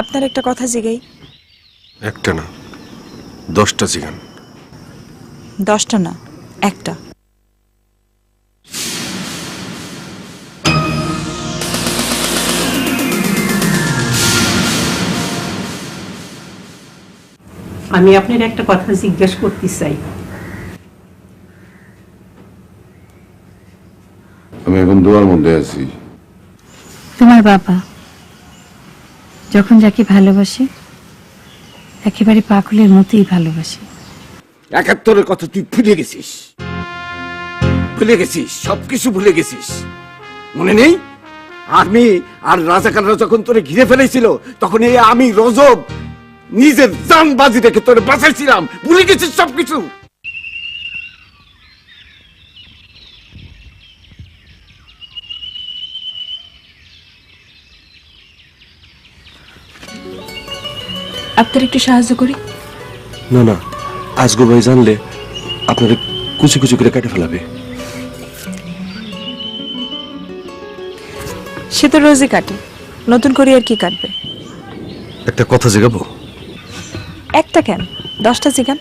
আপনার একটা কথা জিগাই। একটা না দশটা জিগান। দশটা না একটা। আমি আপনার একটা কথা জিজ্ঞেস করতে চাই। আমি এখন দোয়ার মধ্যে আছি। তোমার বাবা যখন যাকে ভালোবাসে, একেবারে পাগলের মতোই ভালোবাসে। একাত্তরের কথা তুই ভুলে গেছিস। ভুলে গেছিস, সবকিছু ভুলে গেছিস। মনে নেই? আমি আর রাজাকাররা যখন তোরে ঘিরে ফেলেছিল, তখন এই আমি রজব নিজের জান বাজি রেখে তোরে বাঁচাইছিলাম। ভুলে গেছিস সবকিছু? আপনার একটু সাহায্য করি? না না। আজগর ভাই জানলে আপনারা কুচি কুচি করে কেটে ফেলাবে। সে তো রোজই কাটে। নতুন করে আর কি কাটবে? একটা কথা জিগাবো? একটা কেন? দশটা জিগান?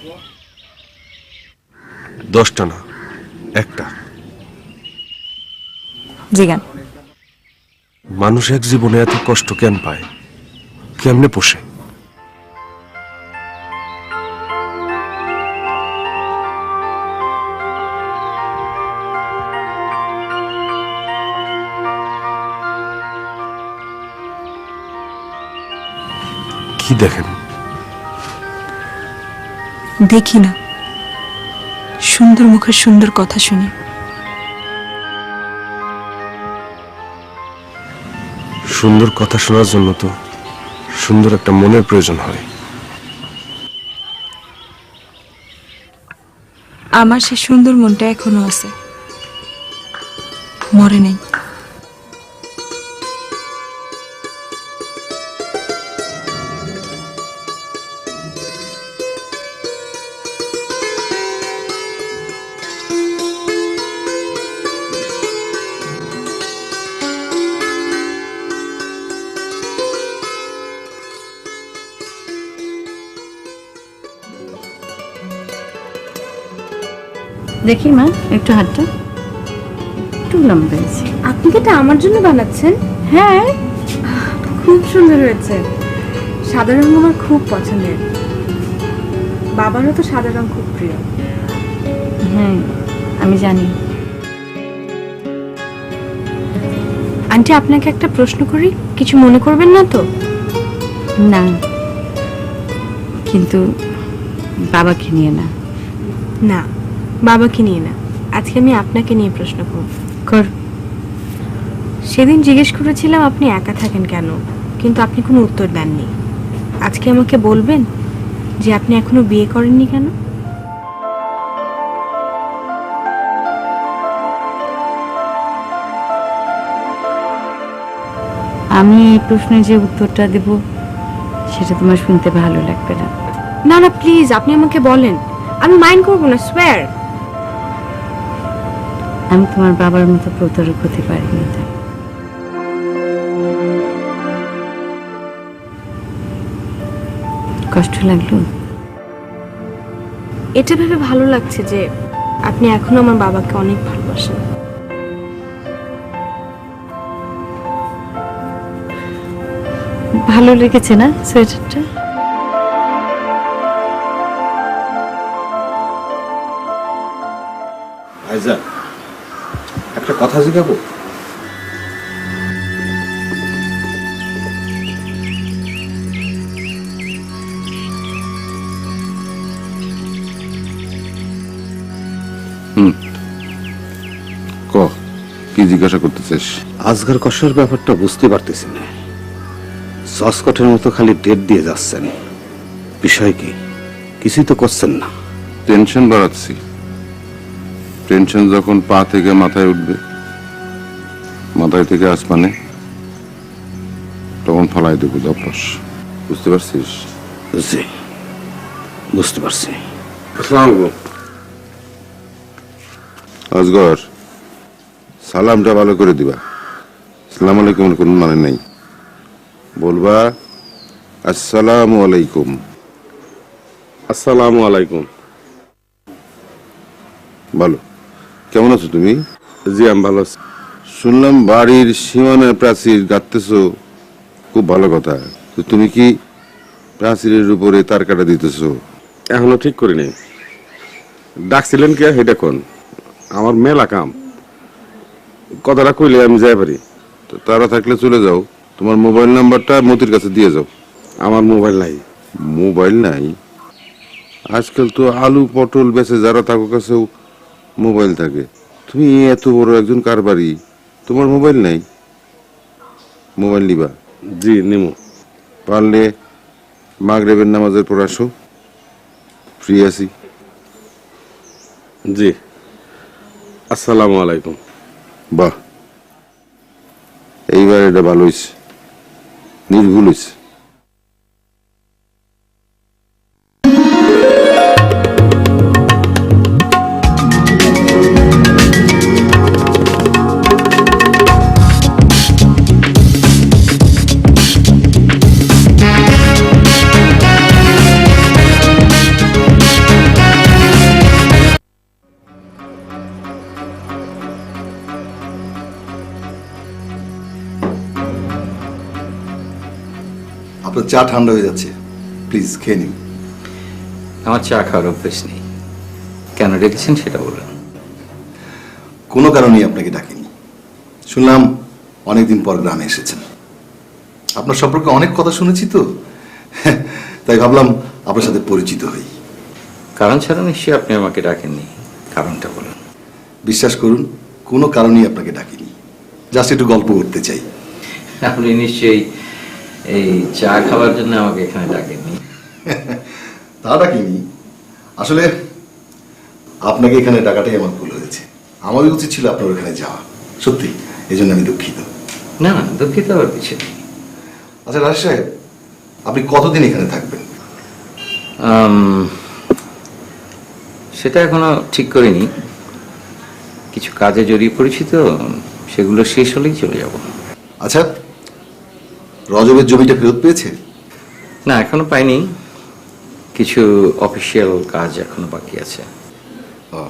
দশটা না একটা। জিগান। মানুষ এক জীবনে এত কষ্ট কেন পায়? কেমনে পোষে? দেখেন। দেখি না। সুন্দর মুখের সুন্দর কথা শুনি। সুন্দর কথা শোনার জন্য তো সুন্দর একটা মনের প্রয়োজন হয়। আমার সে সুন্দর মনটা এখনও আছে। মরে নেই। দেখি মা একটু হাতটা। একটু লম্বা হয়েছে। আপনি কি এটা আমার জন্য বানাচ্ছেন? হ্যাঁ। খুব সুন্দর হয়েছে। সাদা রং আমার খুব পছন্দের। বাবারও তো সাদা রং খুব প্রিয়। হ্যাঁ আমি জানি। আন্টি আপনাকে একটা প্রশ্ন করি। কিছু মনে করবেন না তো? না। কিন্তু বাবাকে নিয়ে না। না। বাবাকে নিয়ে না। আজকে আমি আপনাকে নিয়ে প্রশ্ন করব। কর। সেদিন জিজ্ঞেস করেছিলাম আপনি একা থাকেন কেন? কিন্তু আপনি কোনো উত্তর দেননি। আজকে আমাকে বলবেন যে আপনি এখনও বিয়ে করেননি কেন? আমি এই প্রশ্নের যে উত্তরটা দেব সেটা তোমার শুনতে ভালো লাগবে না। না না প্লিজ আপনি আমাকে বলেন। আমি মাইন্ড করব না সোয়ার আমি তোমার বাবার মতো প্রতারক হতে পারিনি। তাই কষ্ট লাগল? এটা ভেবে ভালো লাগছে যে আপনি এখনও আমার বাবাকে অনেক ভালোবাসেন। ভালো লেগেছে না সোয়েটারটা? ভাইজান একটা কথা জিগাবো? ক কি জিজ্ঞাসা করতেছিস? আজগার কষার ব্যাপারটা বুঝতে পারতেছি না। জসকটের মতো খালি ডেট দিয়ে যাচ্ছেন। বিষয় কি? কিছুই তো করছেন না। টেনশন বাড়াচ্ছি। টেনশন যখন পা থেকে মাথায় উঠবে মাথায় থেকে আসমানে তখন ফলাই দেবো দপস বুঝতে পারছিস? জি বুঝতে পারছি। আজগর সালামটা ভালো করে দিবা। সালাম আলাইকুমের কোনো মানে নেই। বলবা আসসালামু আলাইকুম। আসসালামু আলাইকুম। ভালো। কেমন আছো তুমি? জি আমি ভালো আছি। শুনলাম বাড়ির সীমানা প্রাচীর গাঁথতেছো। খুব ভালো কথা। তো তুমি কি প্রাচীরের উপরে তার কাটা দিতেছো? এখনও ঠিক করিনি। ডাকছিলেন কে? হেটা কোন? আমার মেলা কাম। কথাটা কইলে আমি যাই পারি। তো তারা থাকলে চলে যাও। তোমার মোবাইল নাম্বারটা মতির কাছে দিয়ে যাও। আমার মোবাইল নাই। মোবাইল নাই? আজকাল তো আলু পটল বেচে যারা থাকো কাছেও মোবাইল থাকে। তুমি এত বড় একজন কারবারি তোমার মোবাইল নাই? মোবাইল নিবা? জি নিমু। পারলে মাগরেবের নামাজের পর আসো। ফ্রি আছি। জি। আসসালামু আলাইকুম। বাহ। এইবার এটা ভালো হয়েছে নির্ভুল হয়েছে চা ঠান্ডা হয়ে যাচ্ছে। প্লিজ খেয়ে নিন। আমার চা খাওয়ার অভ্যেস নেই। কেন ডেকেছেন সেটা বলুন। কোনো কারণেই আপনাকে ডাকিনি। শুনলাম অনেকদিন পর গ্রামে এসেছেন। আপনার সম্পর্কে অনেক কথা শুনেছি তো। তাই ভাবলাম আপনার সাথে পরিচিত হই। কারণ ছাড়া নিশ্চয়ই আপনি আমাকে ডাকেননি। কারণটা বলুন। বিশ্বাস করুন কোনো কারণেই আপনাকে ডাকিনি। জাস্ট একটু গল্প করতে চাই। আপনি নিশ্চয়ই এই চা খাওয়ার জন্য আমাকে এখানে ডাকেনি। তা ডাকিনি? আসলে আপনাকে এখানে ডাকাটাই আমার ভুল হয়েছে। আমারই উচিত ছিল আপনার ওখানে যাওয়া। সত্যি এই জন্য আমি দুঃখিত। না না দুঃখিত হওয়ার কিছু নেই। আচ্ছা রাজ সাহেব আপনি কতদিন এখানে থাকবেন? সেটা এখনও ঠিক করিনি। কিছু কাজে জড়িয়ে পড়েছি তো সেগুলো শেষ হলেই চলে যাব। আচ্ছা রজবের জমিটা ফেরত পেয়েছে? না এখনও পাইনি। কিছু অফিসিয়াল কাজ এখনও বাকি আছে। ও,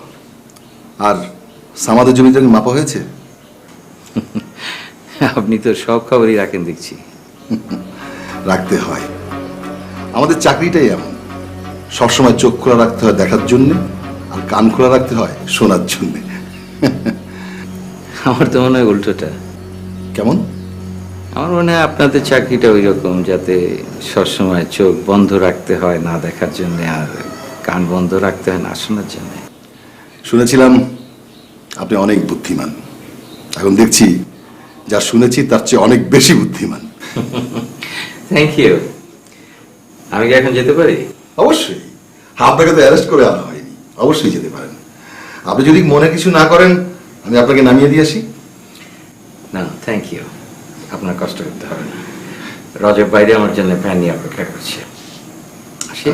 আর সামাদের জমিটা কি মাপা হয়েছে? আপনি তো সব খবরই রাখেন দেখছি। রাখতে হয়। আমাদের চাকরিটাই এমন। সবসময় চোখ খোলা রাখতে হয় দেখার জন্য আর কান খোলা রাখতে হয় শোনার জন্য। আমার তো মনে হয় উল্টোটা। কেমন? আমার মনে হয় আপনাদের চাকরিটা ওই রকম যাতে সবসময় চোখ বন্ধ রাখতে হয় না দেখার জন্য আর কান বন্ধ রাখতে হয় না শোনার জন্য। শুনেছিলাম আপনি অনেক বুদ্ধিমান। এখন দেখছি যা শুনেছি তার চেয়ে অনেক বেশি বুদ্ধিমান। থ্যাংক ইউ আমি কি এখন যেতে পারি? অবশ্যই। আপনাকে তো অ্যারেস্ট করে আনা হয়নি। অবশ্যই যেতে পারেন। আপনি যদি মনে কিছু না করেন আমি আপনাকে নামিয়ে দিয়ে আসি। না থ্যাংক ইউ আপনার কষ্ট করতে হবে না। রজের বাইরে আমার জন্য ফ্যান নিয়ে অপেক্ষা করছে। আসি।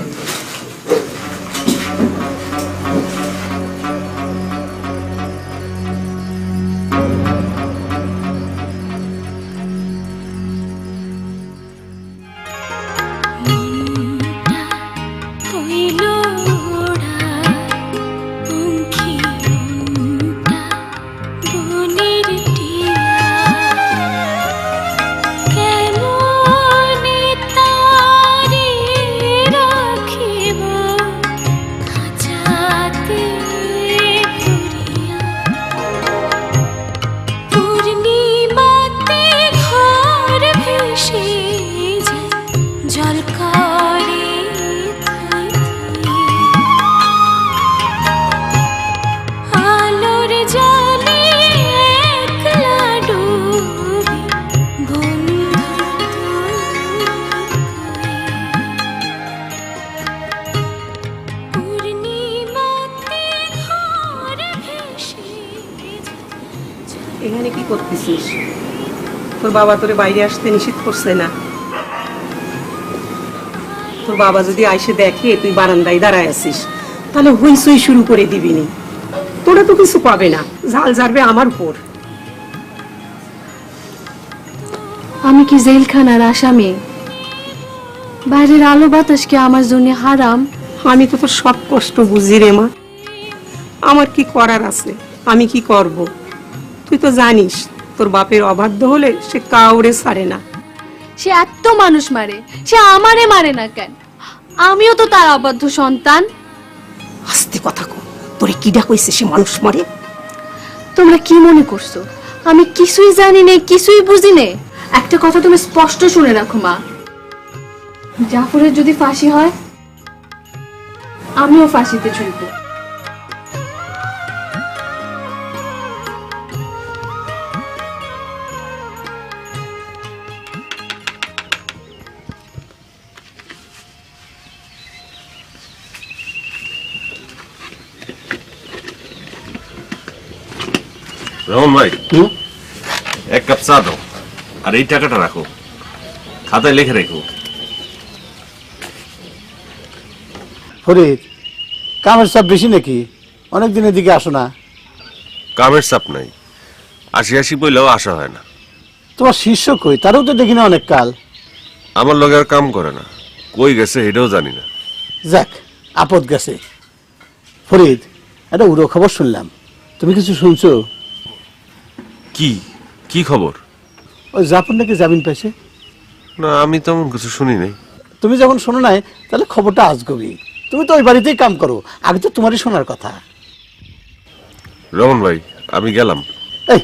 বাবা তোরে বাইরে আসতে নিষেধ করছে না। তোর বাবা যদি আইসে দেখে তুই বারান্দায় দাঁড়ায় আছিস তাহলে হুইসুই শুরু করে দিবিনি তোরা তো কিছু পাবে না ঝাল ঝাড়বে আমার উপর। আমি কি জেলখানার আসামি? বাইরের আলো বাতাস কি আমার জন্য হারাম? আমি তো তোর সব কষ্ট বুঝি রে মা। আমার কি করার আছে? আমি কি করব? তুই তো জানিস তোর বাপের অবাধ্য হলে সে কাউরে ছাড়ে না। সে এত মানুষ মারে সে আমারে মারে না কেন? আমিও তো তার অবাধ্য সন্তান। আস্তে কথা কো তোরে কিডা কইছে সে মানুষ মরে? তোমরা কি মনে করছ? আমি কিছুই জানি নে কিছুই বুঝি নে। একটা কথা তুমি স্পষ্ট শুনে রাখো মা। জাফরের যদি ফাঁসি হয় আমিও ফাঁসিতে ঝুলব রহমান ভাই। এক কাপ চা দাও। আর এই টাকাটা রাখো। খাতায় লিখে রেখো। ফরিদ কামের চাপ বেশি নাকি? অনেক দিনের দিকে আসো না। কামের চাপ নাই। আশি আশি বইলেও আশা হয় না। তোমার শিষ্য কই? তারও তো দেখি না অনেক কাল। আমার লগে আর কাম করে না। কই গেছে এটাও জানি না। যাক আপদ গেছে। ফরিদ একটা উড়ো খবর শুনলাম। তুমি কিছু শুনছো? কি? কি খবর? ওই জাফর নাকি জামিন পাইছে? না আমি তেমন কিছু শুনি নাই। তুমি যখন শোনো নাই তাহলে খবরটা আজগবি তুমি তো ওই বাড়িতেই কাম করো আগে তো তোমারই শোনার কথা। রমন ভাই আমি গেলাম। এই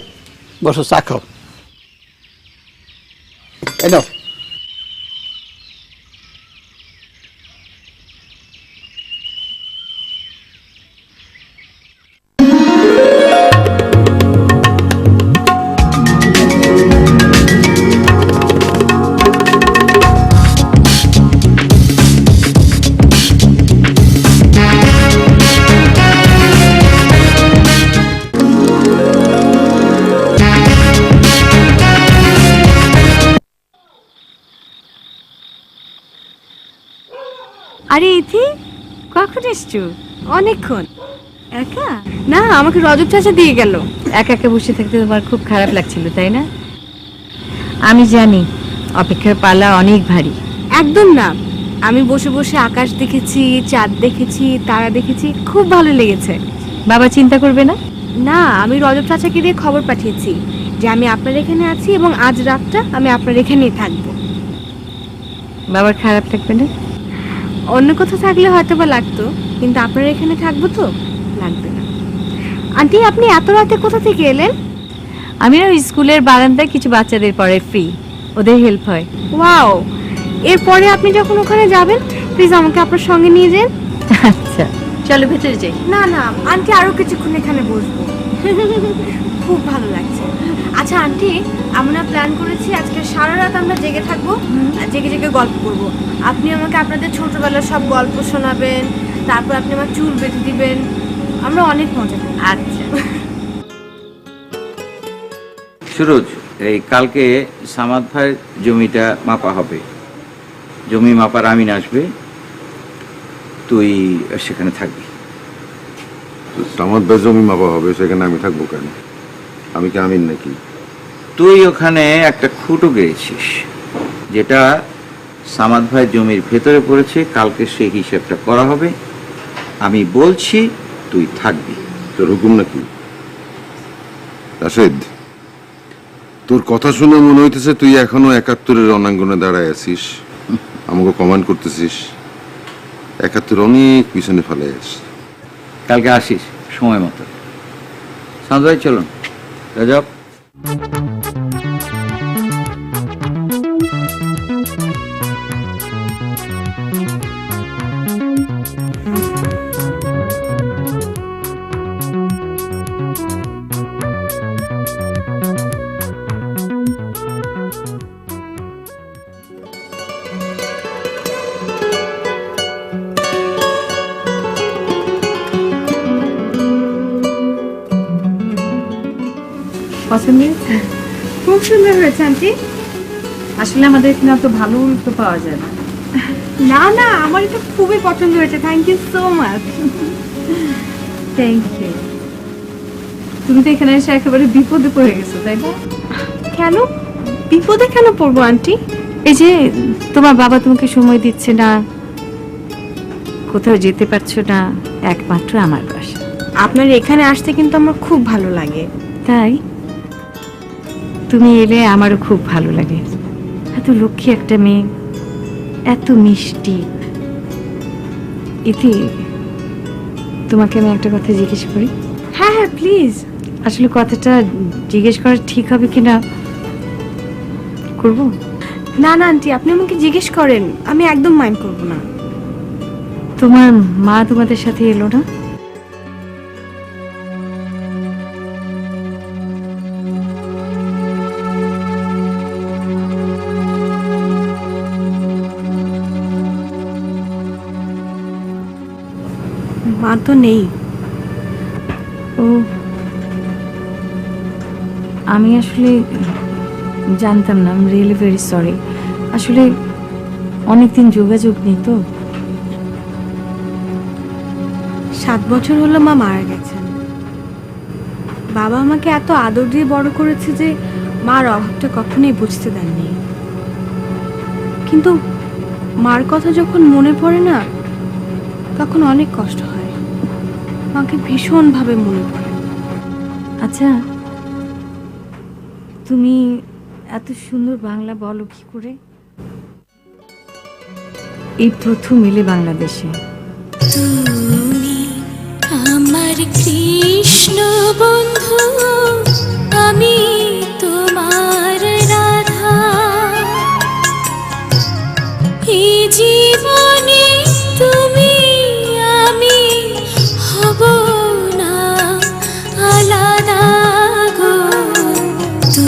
বসো চা খাও। এই নাও। আরে ইথি কখন এসছো? অনেকক্ষণ। একা? না আমাকে রজব চাচা দিয়ে গেল। একা একা বসে থাকতে তোমার খুব খারাপ লাগছিল তাই না? আমি জানি অপেক্ষার পালা অনেক ভারী। একদম না। আমি বসে বসে আকাশ দেখেছি চাঁদ দেখেছি তারা দেখেছি খুব ভালো লেগেছে। বাবা চিন্তা করবে না? না আমি রজব চাচাকে দিয়ে খবর পাঠিয়েছি যে আমি আপনার এখানে আছি এবং আজ রাতটা আমি আপনার এখানেই থাকব। বাবার খারাপ লাগবে না? অন্য কোথাও থাকলে হয়তো বা লাগতো কিন্তু আপনার এখানে থাকব তো লাগবে না। আন্টি আপনি এত রাতে কোথা থেকে এলেন? আমি না ওই স্কুলের বারান্দায় কিছু বাচ্চাদের পরে ফ্রি। ওদের হেল্প হয়। ওয়াও! এরপরে আপনি যখন ওখানে যাবেন প্লিজ আমাকে আপনার সঙ্গে নিয়ে যান। আচ্ছা। চলো ভেতরে যাই। না না আন্টি আরও কিছুক্ষণ এখানে বসবো। খুব ভালো লাগছে। আচ্ছা আন্টি আমরা প্ল্যান করেছি আজকে সারা রাত আমরা জেগে থাকব আর জেগে জেগে গল্প করব। আপনি আমাকে আপনাদের ছোটবেলার সব গল্প শোনাবেন তারপর আপনি আমার চুল বেঁধে দিবেন। আমরা অনেক মজা আচ্ছা। সুরজ এই কালকে সামাদ ভাইয়ের জমিটা মাপা হবে। জমি মাপার আমিন আসবে। তুই সেখানে থাকবি। আমার বেজমি মাপা হবে সেখানে আমি থাকব কেন? আমি কি আমিন নাকি? তুই ওখানে একটা খুঁটো গেয়েছিস যেটা সামাদ ভাই জমির ভেতরে পড়েছে কালকে সেই হিসাবটা করা হবে। আমি বলছি তুই থাকবি। তোর হুকুম নাকি? রাশেদ তোর কথা শুনে মনে হইতেছে তুই এখনও একাত্তরের রণাঙ্গনে দাঁড়ায় আছিস। আমাকে কমান্ড করতেছিস। একাত্তর অনেক পিছনে ফেলে আস কালকে আসিস সময় মতো। ভাই চলুন। রাজব। পছন্দ হয়েছে খুব সুন্দর হয়েছে আন্টি আসলে আমাদের এখানে অত ভালো তো পাওয়া যায় না। না না আমার এটা খুবই পছন্দ হয়েছে। Thank you so much thank you তুমি তো এখানে এসে একেবারে বিপদে পড়ে গেছো তাই না? কেন? বিপদে কেন পড়ব আন্টি? এই যে তোমার বাবা তোমাকে সময় দিচ্ছে না। কোথাও যেতে পারছ না একমাত্র আমার বাসা। আপনার এখানে আসতে কিন্তু আমার খুব ভালো লাগে। তাই? তুমি এলে আমারও খুব ভালো লাগে। এত লক্ষ্মী একটা মেয়ে এত মিষ্টি। ইতি তোমাকে আমি একটা কথা জিজ্ঞেস করি? হ্যাঁ হ্যাঁ প্লিজ আসলে কথাটা জিজ্ঞেস করা ঠিক হবে কিনা করব? না না আন্টি আপনি আমাকে জিজ্ঞেস করেন। আমি একদম মাইন্ড করব না। তোমার মা তোমাদের সাথে এলো না? তো নেই। ও, আমি আসলে জানতাম না রিয়েলি ভেরি সরি আসলে অনেকদিন যোগাযোগ নেই তো। সাত বছর হলো মা মারা গেছেন বাবা আমাকে এত আদর দিয়ে বড় করেছে যে মার অভাবটা কখনোই বুঝতে দেননি। কিন্তু মার কথা যখন মনে পড়ে না, তখন অনেক কষ্ট হয়। মাকে ভীষণভাবে মনে পড়ে। আচ্ছা তুমি এত সুন্দর বাংলা বলো কি করে? এই প্রথম এলে বাংলাদেশে। তুমি আমার কৃষ্ণ বন্ধু আমি